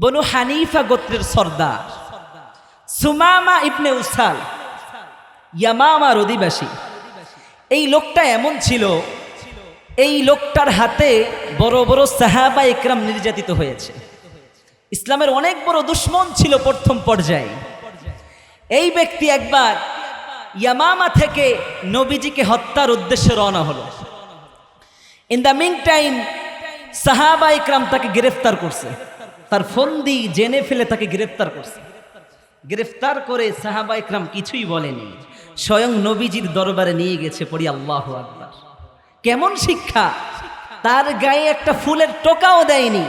বনু হানিফা গোত্রের সর্দার। সুমামা ইবনে উসাল, ইয়ামামার অধিবাসী। এই লোকটা এমন ছিল, এই লোকটার হাতে বড় বড় সাহাবা ইকরাম নির্যাতিত হয়েছে। ইসলামের অনেক বড় দুশ্মন ছিল প্রথম পর্যায়ে। এই ব্যক্তি একবার ইয়ামামা থেকে নবীজিকে হত্যার উদ্দেশ্যে রওনা হলো। ইন দ্য মিন টাইম সাহাবা ইকরাম তাকে গ্রেফতার করছে। তার ফন্দি জেনে ফেলে তাকে গ্রেফতার করছে। গ্রেফতার করে সাহাবা ইকরাম কিছুই বলেনি স্বয়ং নবীজির দরবারে নিয়ে গেছে পড়ি আল্লাহ আকবার। কেমন শিক্ষা? তার গায়ে একটা ফুলের টোকাও দেয়নি।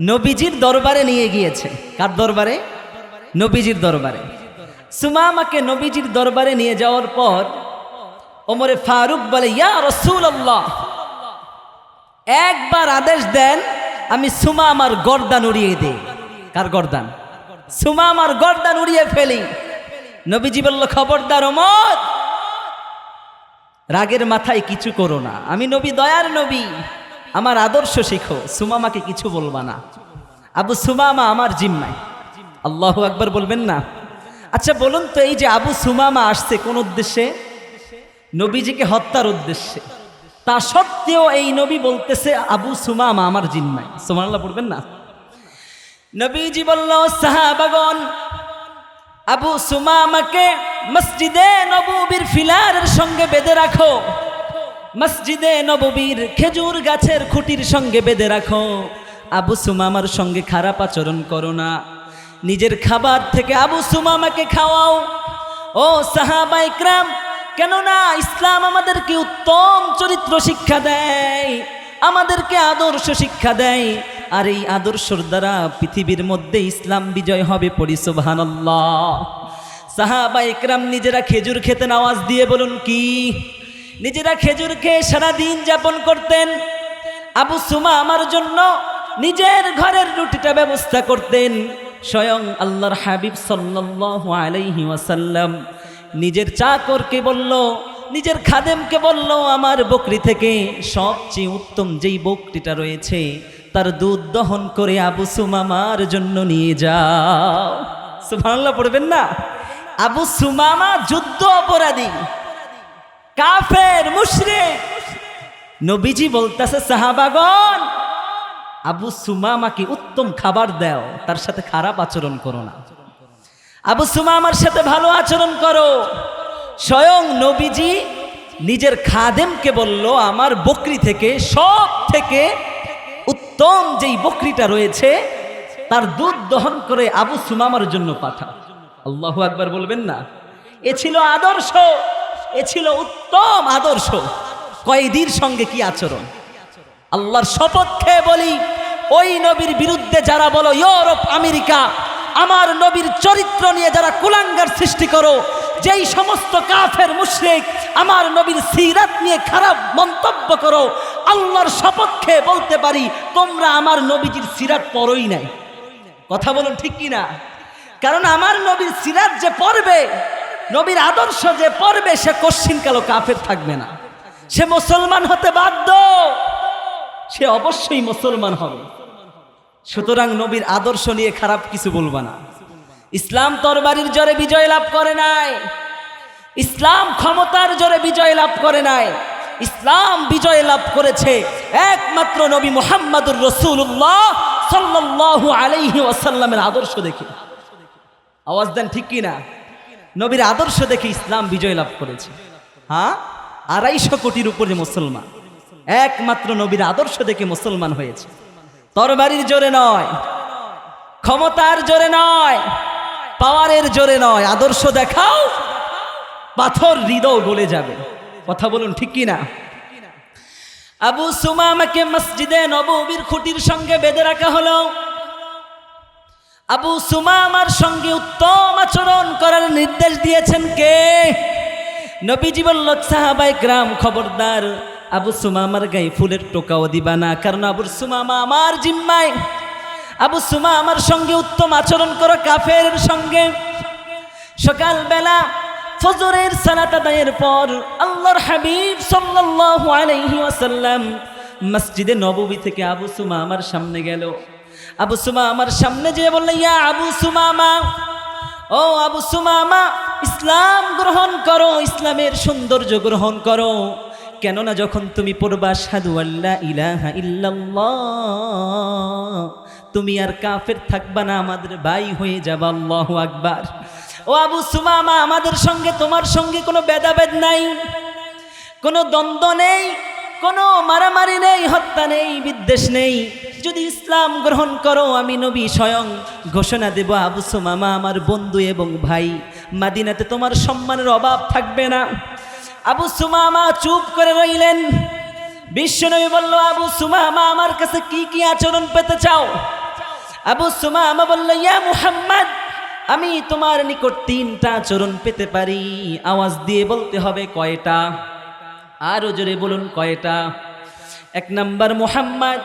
নবীজির দরবারে নিয়ে গিয়েছে। কার দরবারে? নবীজির দরবারে। সুমামাকে নবীজির দরবারে নিয়ে যাওয়ার পর ওমরে ফারুক বলে, ইয়া রসুল একবার আদেশ দেন আমি সুমা আমার গর্দান উড়িয়ে দেই। কার গর্দান? সুমা আমার গর্দান উড়িয়ে ফেলি। নবীজি বলল, খবরদার ওমর, রাগের মাথায় কিছু করো না। আমি নবী, দয়ার নবী। আমার আদর্শ শিখো। সুমামাকে কিছু বলবা না। আবু সুমামা আমার জিম্মায়। আল্লাহ একবার বলবেন না? আচ্ছা বলুন তো, এই যে আবু সুমামা আসছে কোন উদ্দেশ্যে? নবীজিকে হত্যার উদ্দেশ্যে। তা সত্ত্বেও এই নবী বলতেছে, আবু সুমামা আমার জিম্মায়। সুমানাল্লাহ পড়বেন না? নবীজি বলল সাহাবাগন আবু সুমামাকে মসজিদে নববীর ফিলারের সঙ্গে বেঁধে রাখো। মসজিদে নববীর খেজুর গাছের খুঁটির সঙ্গে বেঁধে রাখো। আবু সুমামার সঙ্গে খারাপ আচরণ করো না। নিজের খাবার থেকে আবু সুমামাকে খাওয়াও। ও সাহাবা ইকরাম কেননা ইসলাম আমাদেরকে উত্তম চরিত্র শিক্ষা দেয়, আমাদেরকে আদর্শ শিক্ষা দেয়, আর এই আদর্শর দ্বারা পৃথিবীর মধ্যে ইসলাম বিজয় হবে পড়ি, সুবহানাল্লাহ। সাহাবা ইকরাম নিজেরা খেজুর খেতেন আওয়াজ দিয়ে বলুন কি? নিজেরা খেজুর খেয়ে সারা দিন যাপন করতেন। আবু সুমা আমার জন্য নিজের ঘরের রুটিটা ব্যবস্থা করতেন। স্বয়ং আল্লাহর হাবিব সাল্লাল্লাহু আলাইহি ওয়াসাল্লাম নিজের চাকরকে বলল, নিজের খাদেমকে বলল, আমার বকরি থেকে সবচেয়ে উত্তম যেই বকরিটা রয়েছে, তার দুধ দহন করে আবু সুমামার জন্য নিয়ে যাও। সুবহানাল্লাহ, পড়বেন না? আবু সুমামা যুদ্ধ অপরাধী, কাফের, মুশরিক। নবীজি বলতেছে সাহাবাগন আবু সুমামাকে উত্তম খাবার দাও, তার সাথে খারাপ আচরণ করো না। আবু সুমা আমার সাথে ভালো আচরণ করো। স্বয়ং নবীজি নিজের খাদেমকে বলল, আমার বকরি থেকে, সব থেকে উত্তম যেই বকরিটা রয়েছে, তার দুধ দহন করে আবু সুমামার জন্য পাঠাও। আল্লাহ একবার বলবেন না। এ ছিল আদর্শ, এ ছিল উত্তম আদর্শ। কয়েদির সঙ্গে কি আচরণ? আল্লাহর শপথ খেয়ে বলি, ওই নবীর বিরুদ্ধে যারা বলো, ইউরোপ, আমেরিকা আমার নবীর চরিত্র নিয়ে যারা কুলাঙ্গার সৃষ্টি করো, যেই সমস্ত কাফের, মুশরিক, আমার নবীর সিরাত নিয়ে খারাপ মন্তব্য করো, আল্লাহর সপক্ষে বলতে পারি, তোমরা আমার নবীজির সিরাত পরই নাই। কথা বলুন ঠিক কি না? কারণ আমার নবীর সিরাত যে পড়বে, নবীর আদর্শ যে পড়বে, সে কশ্চিন কালো কাফের থাকবে না। সে মুসলমান হতে বাধ্য। সে অবশ্যই মুসলমান হবে। সুতরাং নবীর আদর্শ নিয়ে খারাপ কিছু বলবা না। ইসলাম তরবারির জোরে বিজয় লাভ করে নাই। ইসলাম ক্ষমতার জোরে বিজয় লাভ করে নাই। ইসলাম বিজয় লাভ করেছে একমাত্র নবী মোহাম্মদুর রসুল্লাহ সাল্লাল্লাহু আলাইহি ওয়াসাল্লামের আদর্শ দেখে। আওয়াজ দেন ঠিক কি না নবীর আদর্শ দেখে ইসলাম বিজয় লাভ করেছে। হ্যাঁ? আড়াইশো কোটির উপরে মুসলমান। একমাত্র নবীর আদর্শ দেখে মুসলমান হয়েছে। তরবারির জোরে নয়, ক্ষমতার জোরে নয়, পাওয়ারের জোরে নয়, আদর্শ দেখাও, পাথর হৃদয় গলে যাবে। কথা বলুন ঠিক কি না আবু সুমামাকে মসজিদে নববীর খুঁটির সঙ্গে বেঁধে রাখা হলো। আবু সুমামার সঙ্গে উত্তম আচরণ করার নির্দেশ দিয়েছেন কে? নবীজি বলল সাহাবাই গ্রাম খবরদার আবু সুমামার গায়ে ফুলের টোকাও দিবা না, কারণ আবু সুমামা আমার জিম্মায়। আবু সুমা আমার সঙ্গে উত্তম আচরণ করো কাফের সঙ্গে। সকালবেলা ফজরের সালাত আদায়ের পর আল্লাহর হাবিব সাল্লাল্লাহু আলাইহি ওয়াসাল্লাম মসজিদে নববী থেকে আবু সুমা আমার সামনে গেল। আবু সুমা আমার সামনে যেয়ে বললে, ইয়া আবু সুমামা, ও আবু সুমামা, ইসলাম গ্রহণ করো, ইসলামের সৌন্দর্য গ্রহণ করো। কেননা যখন তুমি পড়বা সাধু আল্লাহ ইলাহা ইল্লাল্লাহ তুমি আর কাফের থাকবা না, আমাদের ভাই হয়ে যাবা, আল্লাহু আকবার। ও আবু সুমামা, আমাদের সঙ্গে, তোমার সঙ্গে কোনো ভেদাভেদ নাই। কোনো দ্বন্দ্ব নেই, কোনো মারামারি নেই, হত্যা নেই, বিদ্বেষ নেই। যদি ইসলাম গ্রহণ করো, আমি নবী স্বয়ং ঘোষণা দেব, আবু সুমামা আমার বন্ধু এবং ভাই, মাদিনাতে তোমার সম্মানের অভাব থাকবে না। আবু সুমামা চুপ করে রইলেন। বিশ্বনবী বলল, আবু সুমামা, আমার কাছে কি কি আচরণ পেতে চাও? আবু সুমামা বলল, ইয়া মুহাম্মদ, আমি তোমার নিকট তিনটা আচরণ পেতে পারি। আওয়াজ দিয়ে বলতে হবে কয়টা? আরও জোরে বলুন কয়টা? এক নাম্বার, মোহাম্মদ,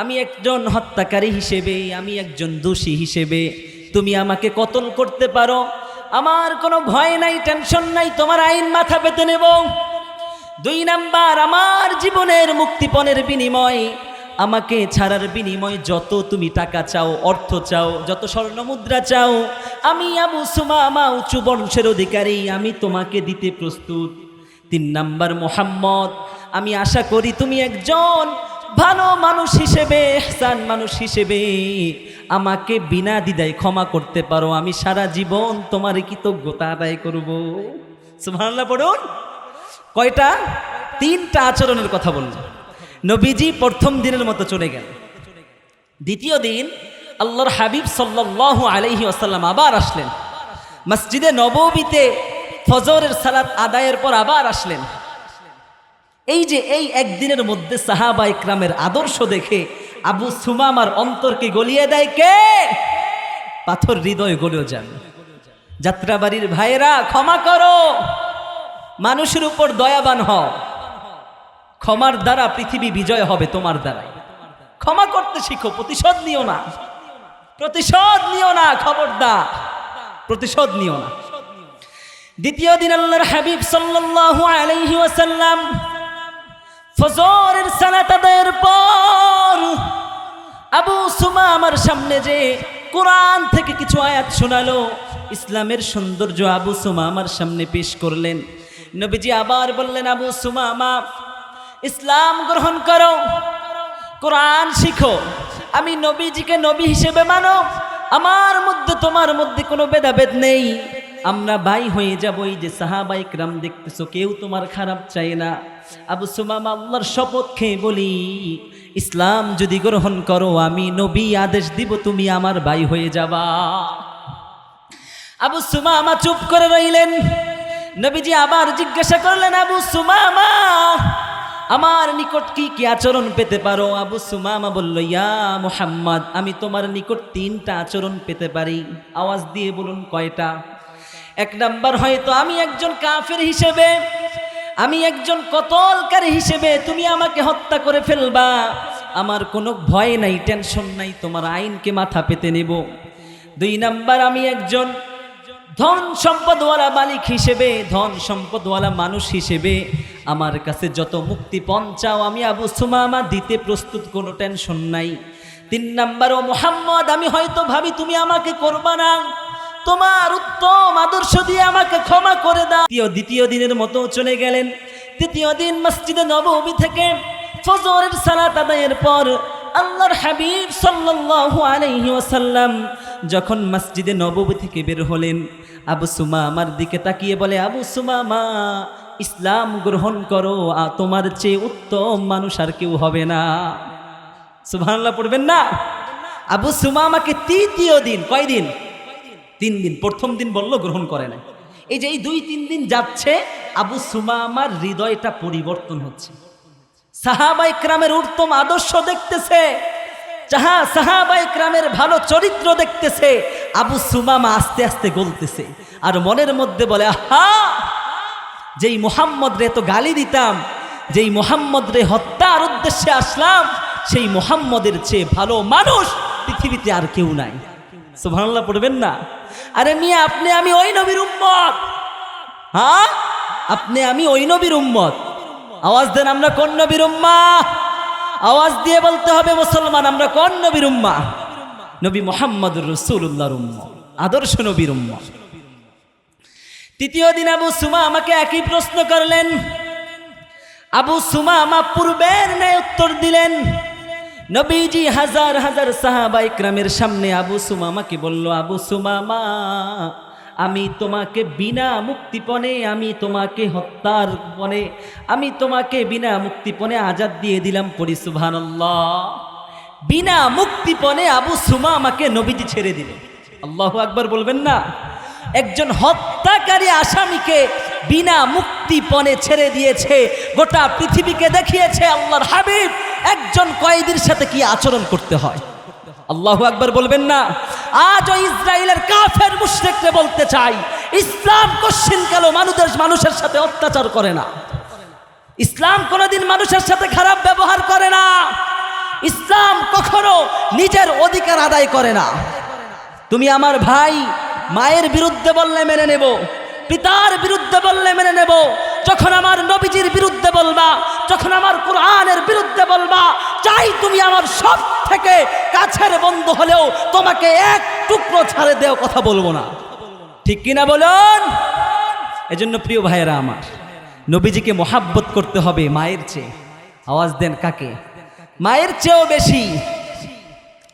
আমি একজন হত্যাকারী হিসেবে, আমি একজন দোষী হিসেবে। তুমি আমাকে কতল করতে পারো? আমার কোনো ভয় নাই টেনশন নাই, তোমার আইন মাথা পেতে নেব। দুই নাম্বার, আমার জীবনের মুক্তিপণের বিনিময়। আমাকে ছাড়ার বিনিময় যত তুমি টাকা চাও, অর্থ চাও, যত স্বর্ণ মুদ্রা চাও, আমি আবু সুমামা, উঁচু বংশের অধিকারী, আমি তোমাকে দিতে প্রস্তুত। তিন নাম্বার, মোহাম্মদ, আমি আশা করি তুমি একজন ভালো মানুষ হিসেবে, এহসান মানুষ হিসেবে আমাকে বিনা দ্বিধায় ক্ষমা করতে পারো, আমি সারা জীবন তোমার কৃতজ্ঞতা আদায় করব। সুবহানাল্লাহ, পড়ুন। কয়টা? তিনটা আচরণের কথা বলল। নবীজি প্রথম দিনের মতো চলে গেল। দ্বিতীয় দিন আল্লাহর হাবিব সাল্লাল্লাহু আলাইহি আসাল্লাম আবার আসলেন। মসজিদে নববীতে ফজরের সালাত আদায়ের পর আবার আসলেন। এই যে এই একদিনের মধ্যে সাহাবা ইকরামের আদর্শ দেখে আবু সুমামার অন্তরকে গলিয়ে দেয় কে? পাথর হৃদয় গলেও যান। যাত্রাবাড়ির ভাইয়েরা, ক্ষমা করো। মানুষের উপর দয়াবান হও। ক্ষমার দ্বারা পৃথিবী বিজয় হবে তোমার দ্বারা ক্ষমা করতে শিখো, প্রতিশোধ নিও না। প্রতিশোধ নিও না, খবরদার। প্রতিশোধ নিও না। দ্বিতীয় দিন আল্লাহর হাবিব সাল্লাল্লাহু আলাইহি ওয়াসাল্লাম ফজরের সালাত আদায়ের পর আবু সুমা আমার সামনে যে কোরআন থেকে কিছু আয়াত শোনালো, ইসলামের সৌন্দর্য আবু সুমা আমার সামনে পেশ করলেন। নবীজি আবার বললেন, আবু সুমা, মা, ইসলাম গ্রহণ করো, কোরআন শিখো। আমি নবীজিকে নবী হিসেবে মানো, আমার মধ্যে তোমার মধ্যে কোনো ভেদাভেদ নেই। আমরা ভাই হয়ে যাব এই যে সাহাবাই ক্রাম দেখতেছো, কেউ তোমার খারাপ চায় না। আবু সুমামা আল্লাহর শপথ খেয়ে বলি, ইসলাম যদি গ্রহণ করো, আমি নবী আদেশ দিব, তুমি আমার ভাই হয়ে যাবা। আবু সুমামা চুপ করে রইলেন। নবীজি আবার জিজ্ঞাসা করলেন, আবু সুমামা, আমার নিকট কি কি আচরণ পেতে পারো? আবু সুমামা বলল, ইয়া মুহাম্মদ, আমি তোমার নিকট তিনটা আচরণ পেতে পারি। আওয়াজ দিয়ে বলুন, কয়টা? এক নাম্বার হয়তো আমি একজন কাফের হিসেবে, আমি একজন কতলকারী হিসেবে তুমি আমাকে হত্যা করে ফেলবা? আমার কোনো ভয় নাই, টেনশন নাই, তোমার আইনকে মাথা পেতে নেব। দুই নাম্বার, আমি একজন ধন সম্পদওয়ালা মালিক হিসেবে, ধন সম্পদওয়ালা মানুষ হিসেবে, আমার কাছে যত মুক্তি পঞ্চাও আমি আবু সুমামা দিতে প্রস্তুত, কোনো টেনশন নাই। তিন নাম্বার, ও মোহাম্মদ, আমি হয়তো ভাবি তুমি আমাকে করবা না। তোমার উত্তম আদর্শ দিয়ে আমাকে ক্ষমা করে দাও। দ্বিতীয় দ্বিতীয় দিনের মতো চলে গেলেন। তৃতীয় দিন মসজিদে নবমী থেকে ফজরের সালাত আদায়ের পর আল্লাহর হাবিব সাল্লাল্লাহু আলাইহি ওয়াসাল্লাম যখন মসজিদে নববী থেকে বের হলেন, আবু সুমা আমার দিকে তাকিয়ে বলে, আবু সুমা মা ইসলাম গ্রহণ করো আ তোমার চেয়ে উত্তম মানুষ আর কেউ হবে না। সুবহানাল্লাহ পড়বেন না? আবু সুমা আমাকে তৃতীয় দিন কয় দিন তিন দিন, প্রথম দিন বলল গ্রহণ করে না এই যে এই দুই, তিন দিন যাচ্ছে, আবু সুমামার হৃদয়টা পরিবর্তন হচ্ছে। সাহাবাই ক্রামের উত্তম আদর্শ দেখতেছে, যাহা সাহাবাই ক্রামের ভালো চরিত্র দেখতেছে, আবু সুমামা আস্তে আস্তে গলতেছে আর মনের মধ্যে বলে, আহা! যেই মোহাম্মদ রে তো গালি দিতাম, যেই মোহাম্মদ রে হত্যার উদ্দেশ্যে আসলাম, সেই মোহাম্মদের চেয়ে ভালো মানুষ পৃথিবীতে আর কেউ নাই। সুবহানাল্লাহ পড়বেন না। আরে মিয়া, আপনি আমি ওই নবীর উম্মত। হ্যাঁ? আপনি আমি ওই নবীর উম্মত। আওয়াজ দেন আমরা কোন নবীর উম্মা আওয়াজ দিয়ে বলতে হবে মুসলমান, আমরা কোন নবীর উম্মা নবী মোহাম্মদ রসুল্লাহর উম্ম আদর্শ নবীর উম্ম তৃতীয় দিন আবু সুমা আমাকে একই প্রশ্ন করলেন। আবু সুমা আমা পূর্বের ন্যায় উত্তর দিলেন। নবীজি হাজার হাজার সাহাবা ইকরামের সামনে আবু সুমামাকে বলল, আবু সুমামা, আমি তোমাকে বিনা মুক্তিপণে, আমি তোমাকে হত্যার পণে, আমি তোমাকে বিনা মুক্তিপণে আজাদ দিয়ে দিলাম পরি সুবহানাল্লাহ। বিনা মুক্তিপণে আবু সুমা আমাকে নবীজি ছেড়ে দিলেন। আল্লাহ আকবার বলবেন না। একজন হত্যাকারী আসামিকে বিনা মুক্তিপণে ছেড়ে দিয়েছে। গোটা পৃথিবীকে দেখিয়েছে আল্লাহর হাবিব। একজন কয়েদির সাথে কি আচরণ করতে হয়? আল্লাহ একবার বলবেন না। আজ ওই ইসরায়েলের কাফের মুশরিককে বলতে চাই, ইসলাম কশ্চিন কালো মানুষের মানুষের সাথে অত্যাচার করে না? ইসলাম কোনোদিন মানুষের সাথে খারাপ ব্যবহার করে না। ইসলাম কখনো নিজের অধিকার আদায় করে না। তুমি আমার ভাই, মায়ের বিরুদ্ধে বললে মেনে নেব। পিতার বিরুদ্ধে বললে মেনে নেব। যখন আমার নবীজির বিরুদ্ধে বলবা, যখন আমার কোরআনের বিরুদ্ধে বলবা, চাই তুমি আমার সব থেকে কাছের বন্ধু হলেও তোমাকে এক টুকরো ছাড়ে দেও কথা বলব না। ঠিক কিনা বলুন? এজন্য প্রিয় ভাইয়েরা আমার, নবীজিকে মোহাব্বত করতে হবে মায়ের চেয়ে। আওয়াজ দেন কাকে? মায়ের চেয়েও বেশি,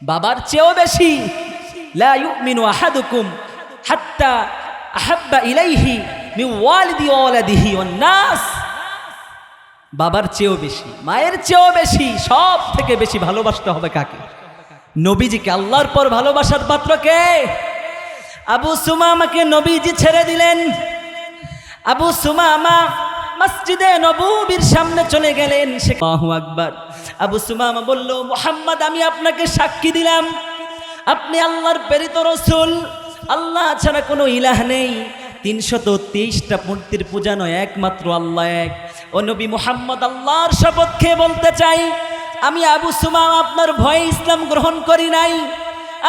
বাবার চেয়েও বেশি। লা ইউমিনু আহাদুকুম হাত্তা আহাব্বা ইলাইহি মিন ওয়ালিদি ওয়া ওয়ালাদিহি নাস। বাবার চেয়েও বেশি, মায়ের চেয়েও বেশি, সব থেকে বেশি ভালোবাসতে হবে কাকে? নবীজিকে, আল্লাহর পর ভালোবাসার পাত্র কে? আবু সুমামাকে নবীজি ছেড়ে দিলেন। আবু সুমামা মসজিদে নবীর সামনে চলে গেলেন, সে আকবার। আবু সুমামা বলল, মোহাম্মদ, আমি আপনাকে সাক্ষী দিলাম। আপনি আল্লাহর প্রেরিত রসুল। আল্লাহ ছাড়া কোনো ইলাহ নেই। তিনশত তেইশটা মূর্তির পূজা নয়, একমাত্র আল্লাহ এক। ও নবী মোহাম্মদ আল্লাহর শপথ খেয়ে বলতে চাই, আমি আবু সুমাম আপনার ভয়ে ইসলাম গ্রহণ করি নাই।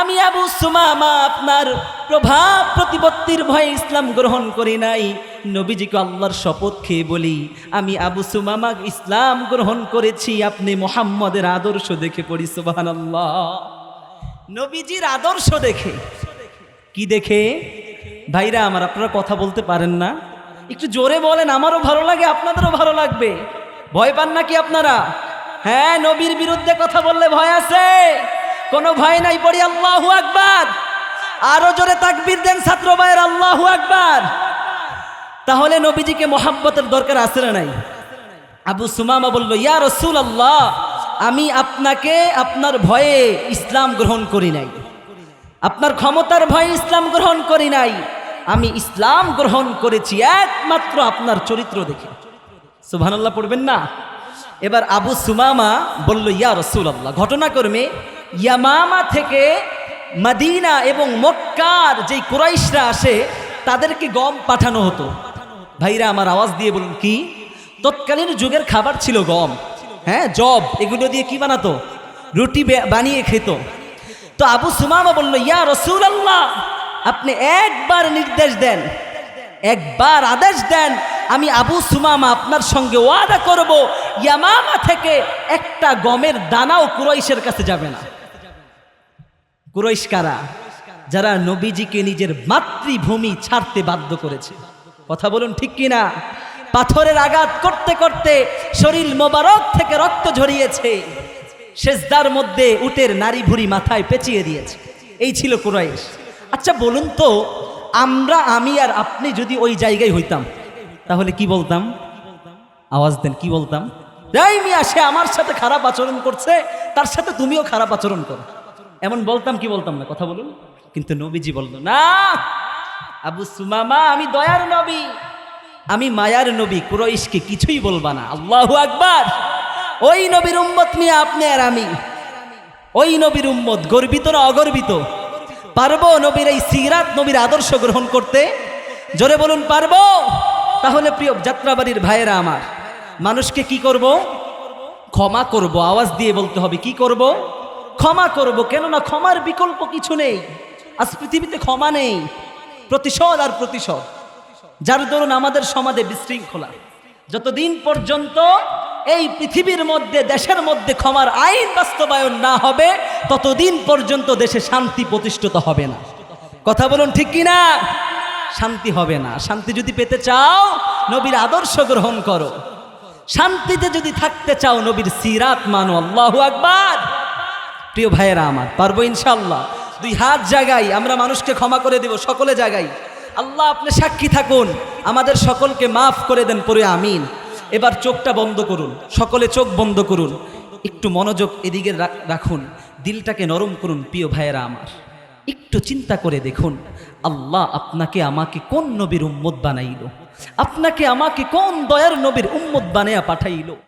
আমি আবু সুমামা আপনার প্রভাব প্রতিপত্তির ভয়ে ইসলাম গ্রহণ করি নাই। নবীজিকে আল্লাহর শপথ খেয়ে বলি, আমি আবু সুমামা ইসলাম গ্রহণ করেছি, আপনি মোহাম্মদের আদর্শ দেখে পড়ি সুবাহান নবীজির আদর্শ দেখে কি দেখে? ভাইরা, আমার আপনারা কথা বলতে পারেন না। একটু জোরে বলেন, আমারও ভালো লাগে, আপনাদেরও ভালো লাগবে। ভয় পান নাকি আপনারা? হ্যাঁ নবীর বিরুদ্ধে কথা বললে ভয় আছে। কোনো ভয় নাই, পড়ি আল্লাহু আকবার। আরও জোরে তাকবীর দেন, ছাত্র ভাইয়ের, আল্লাহু আকবার। তাহলে নবীজিকে মোহাব্বতের দরকার আছে না নাই? আবু সুমামা বলল, ইয়া রসুল আল্লাহ আমি আপনাকে আপনার ভয়ে ইসলাম গ্রহণ করি নাই। আপনার ক্ষমতার ভয়ে ইসলাম গ্রহণ করি নাই। আমি ইসলাম গ্রহণ করেছি একমাত্র আপনার চরিত্র দেখে। সুবহানাল্লাহ পড়বেন না? এবার আবু সুমামা বলল, ইয়া রসুল আল্লাহ ঘটনাক্রমে ইয়ামামা থেকে মাদিনা এবং মক্কার যেই কুরাইশরা আসে, তাদেরকে গম পাঠানো হতো। ভাইরা, আমার আওয়াজ দিয়ে বলুন, কি? তৎকালীন যুগের খাবার ছিল গম। হ্যাঁ জব, এগুলো দিয়ে কি বানাতো? রুটি বানিয়ে খেত। তো আবু সুমামা বলল, ইয়া রসুল আল্লাহ আপনি একবার নির্দেশ দেন, একবার আদেশ দেন, আমি আবু সুমামা আপনার সঙ্গে ওয়াদা করব, ইয়ামামা থেকে একটা গমের দানাও কুরাইশের কাছে যাবে না। কুরাইশ কারা? যারা নবীজিকে নিজের মাতৃভূমি ছাড়তে বাধ্য করেছে। কথা বলুন ঠিক কিনা? পাথরের আঘাত করতে করতে শরীর মোবারক থেকে রক্ত ঝরিয়েছে। সেজদার মধ্যে উটের নারী ভুরি মাথায় পেঁচিয়ে দিয়েছে। এই ছিল কুরাইশ। আচ্ছা বলুন তো, আমরা, আমি আর আপনি যদি ওই জায়গায় হইতাম, তাহলে কি বলতাম? আওয়াজ দেন, কি বলতাম? যাই মিয়া, সে আমার সাথে খারাপ আচরণ করছে, তার সাথে তুমিও খারাপ আচরণ করো। এমন বলতাম কি বলতাম না? কথা বলুন। কিন্তু নবীজি বলল, না, আবু সুমামা, আমি দয়ার নবী। আমি মায়ার নবী, কুরইশকে কিছুই বলবা না। আল্লাহু আকবার। ওই নবীর উম্মত নিয়ে আপনি আর আমি। ওই নবীর উম্মত গর্বিত না অগর্বিত? পারব নবীর এই সিরাত, নবীর আদর্শ গ্রহণ করতে? জোরে বলুন, পারব? তাহলে প্রিয় যাত্রাবাড়ির ভাইয়েরা আমার, মানুষকে কি করব? ক্ষমা করব, আওয়াজ দিয়ে বলতে হবে, কি করব? ক্ষমা করব, কেননা ক্ষমার বিকল্প কিছু নেই। আজ পৃথিবীতে ক্ষমা নেই, প্রতিশোধ আর প্রতিশোধ। যার দরুন আমাদের সমাজে বিশৃঙ্খলা। যতদিন পর্যন্ত এই পৃথিবীর মধ্যে, দেশের মধ্যে ক্ষমার আইন বাস্তবায়ন না হবে, ততদিন পর্যন্ত দেশে শান্তি প্রতিষ্ঠিত হবে না। কথা বলুন ঠিক কি না শান্তি হবে না। শান্তি যদি পেতে চাও, নবীর আদর্শ গ্রহণ করো। শান্তিতে যদি থাকতে চাও, নবীর সিরাত মানো। আল্লাহ আকবার। প্রিয় ভাইয়েরা আমার, পারব ইনশাল্লাহ দুই হাত জাগাই, আমরা মানুষকে ক্ষমা করে দেব, সকলে জাগাই। আল্লাহ আপনি সাক্ষী থাকুন। আমাদের সকলকে মাফ করে দেন পরে, আমিন। এবার চোখটা বন্ধ করুন, সকলে চোখ বন্ধ করুন, একটু মনোযোগ এদিকে রাখুন, দিলটাকে নরম করুন প্রিয় ভাইয়েরা আমার। একটু চিন্তা করে দেখুন, আল্লাহ আপনাকে আমাকে কোন নবীর উম্মত বানাইল? আপনাকে আমাকে কোন দয়ার নবীর উম্মত বানিয়া পাঠাইল?